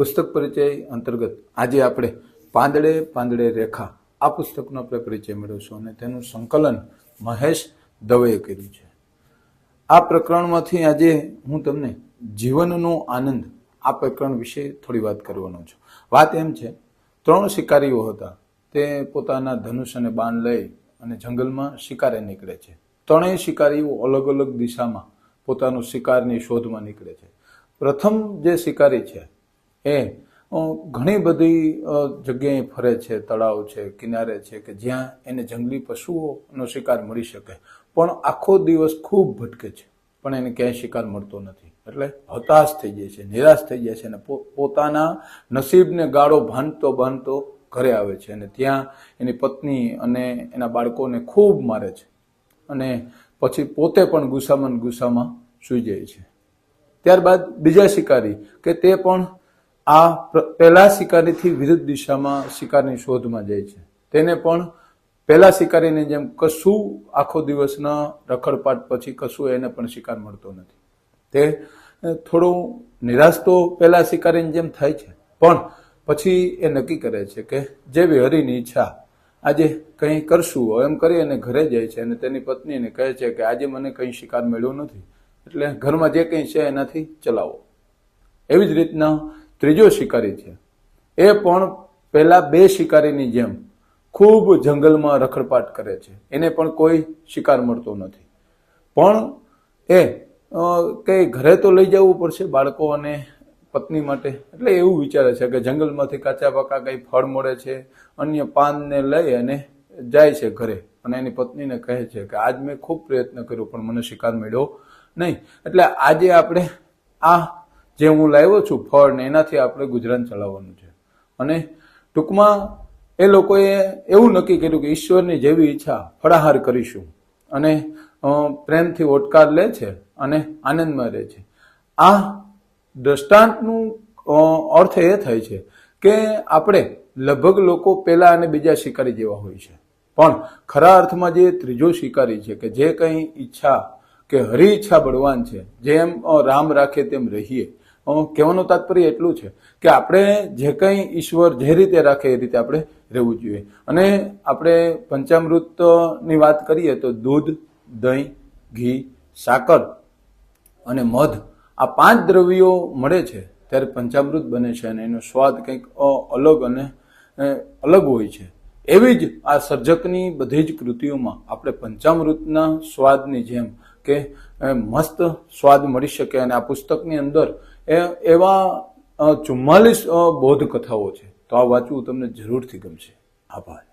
પુસ્તક પરિચય અંતર્ગત આજે આપણે પાંદડે પાંદડે રેખા આ પુસ્તકનો આપણે પરિચય મેળવશું અને તેનું સંકલન મહેશ દવેએ કર્યું છે. આ પ્રકરણમાંથી આજે હું તમને જીવનનો આનંદ આ પ્રકરણ વિશે થોડી વાત કરવાનો છું. વાત એમ છે, ત્રણ શિકારીઓ હતા. તે પોતાના ધનુષ અને બાણ લઈ અને જંગલમાં શિકારે નીકળે છે. ત્રણેય શિકારીઓ અલગ અલગ દિશામાં પોતાનો શિકારની શોધમાં નીકળે છે. પ્રથમ જે શિકારી છે એ ઘણી બધી જગ્યાએ ફરે છે, તળાવ છે, કિનારે છે કે જ્યાં એને જંગલી પશુઓનો શિકાર મળી શકે. પણ આખો દિવસ ખૂબ ભટકે છે. પણ એને ક્યાંય શિકાર મળતો નથી. એટલે હતાશ થઈ જાય છે, નિરાશ થઈ જાય છે અને પોતાના નસીબને ગાળો બાંધતો બાંધતો ઘરે આવે છે અને ત્યાં એની પત્ની અને એના બાળકોને ખૂબ મારે છે. અને પછી પોતે પણ ગુસ્સામાં ગુસ્સામાં સૂઈ જાય છે. ત્યારબાદ બીજા શિકારી કે તે પણ આ પહેલા શિકારીથી વિરુદ્ધ દિશામાં શિકારની શોધમાં જાય છે. તેને પણ પહેલા શિકારીની જેમ કશું આખો દિવસના રખડપાટ પછી કશું એને પણ શિકાર મળતો નથી. તે થોડું નિરાશ તો પહેલા શિકારીની જેમ થાય છે. પણ પછી એ નક્કી કરે છે કે જે હરિની ઈચ્છા આજે કંઈ કરશું, એમ કરી અને ઘરે જાય છે અને તેની પત્નીને કહે છે કે આજે મને કંઈ શિકાર મળ્યો નથી. એટલે ઘરમાં જે કંઈ છે એનાથી ચલાવો. એવી જ રીતના ત્રીજો શિકારી છે. એ પણ પહેલા બે શિકારીની જેમ ખૂબ જંગલમાં રખડપાટ કરે છે. એને પણ કોઈ શિકાર મળતો નથી. પણ એ કંઈ ઘરે તો લઈ જવું પડશે બાળકો અને પત્ની માટે. એટલે એવું વિચારે છે કે જંગલમાંથી કાચા પાકા કંઈ ફળ મળે છે, અન્ય પાનને લઈ અને જાય છે ઘરે. અને એની પત્નીને કહે છે કે આજ મેં ખૂબ પ્રયત્ન કર્યો પણ મને શિકાર મળ્યો નહીં. એટલે આજે આપણે આ જે હું લાવ્યો છું ફળ ને એનાથી આપણે ગુજરાન ચલાવવાનું છે. અને ટૂંકમાં એ લોકોએ એવું નક્કી કર્યું કે ઈશ્વરની જેવી ઈચ્છા ફળાહાર કરીશું અને પ્રેમથી ઓટકાર લે છે અને આનંદમાં રહે છે. આ દ્રષ્ટાંતનું અર્થ એ થાય છે કે આપણે લગભગ લોકો પહેલા અને બીજા શિકારી જેવા હોય છે. પણ ખરા અર્થમાં જે ત્રીજો શિકારી છે કે જે કંઈ ઈચ્છા કે હરી ઈચ્છા બળવાન છે, જેમ રામ રાખે તેમ રહીએ કહેવાનું તાત્પર્ય એટલું છે કે આપણે જે કંઈ ઈશ્વર જે રીતે રાખે એ રીતે આપણે રહેવું જોઈએ. અને આપણે પંચામૃતની વાત કરીએ તો દૂધ, દહીં, ઘી, સાકર અને મધ આ પાંચ દ્રવ્યો મળે છે ત્યારે પંચામૃત બને છે અને એનો સ્વાદ કંઈક અલગ અને અલગ હોય છે. એવી જ આ સર્જકની બધી જ કૃતિઓમાં આપણે પંચામૃતના સ્વાદની જેમ કે મસ્ત સ્વાદ મળી શકે અને આ પુસ્તકની અંદર એવા ચુમ્માલીસ બૌદ્ધ કથાઓ છે. તો આ વાંચવું તમને જરૂરથી ગમશે. આભાર.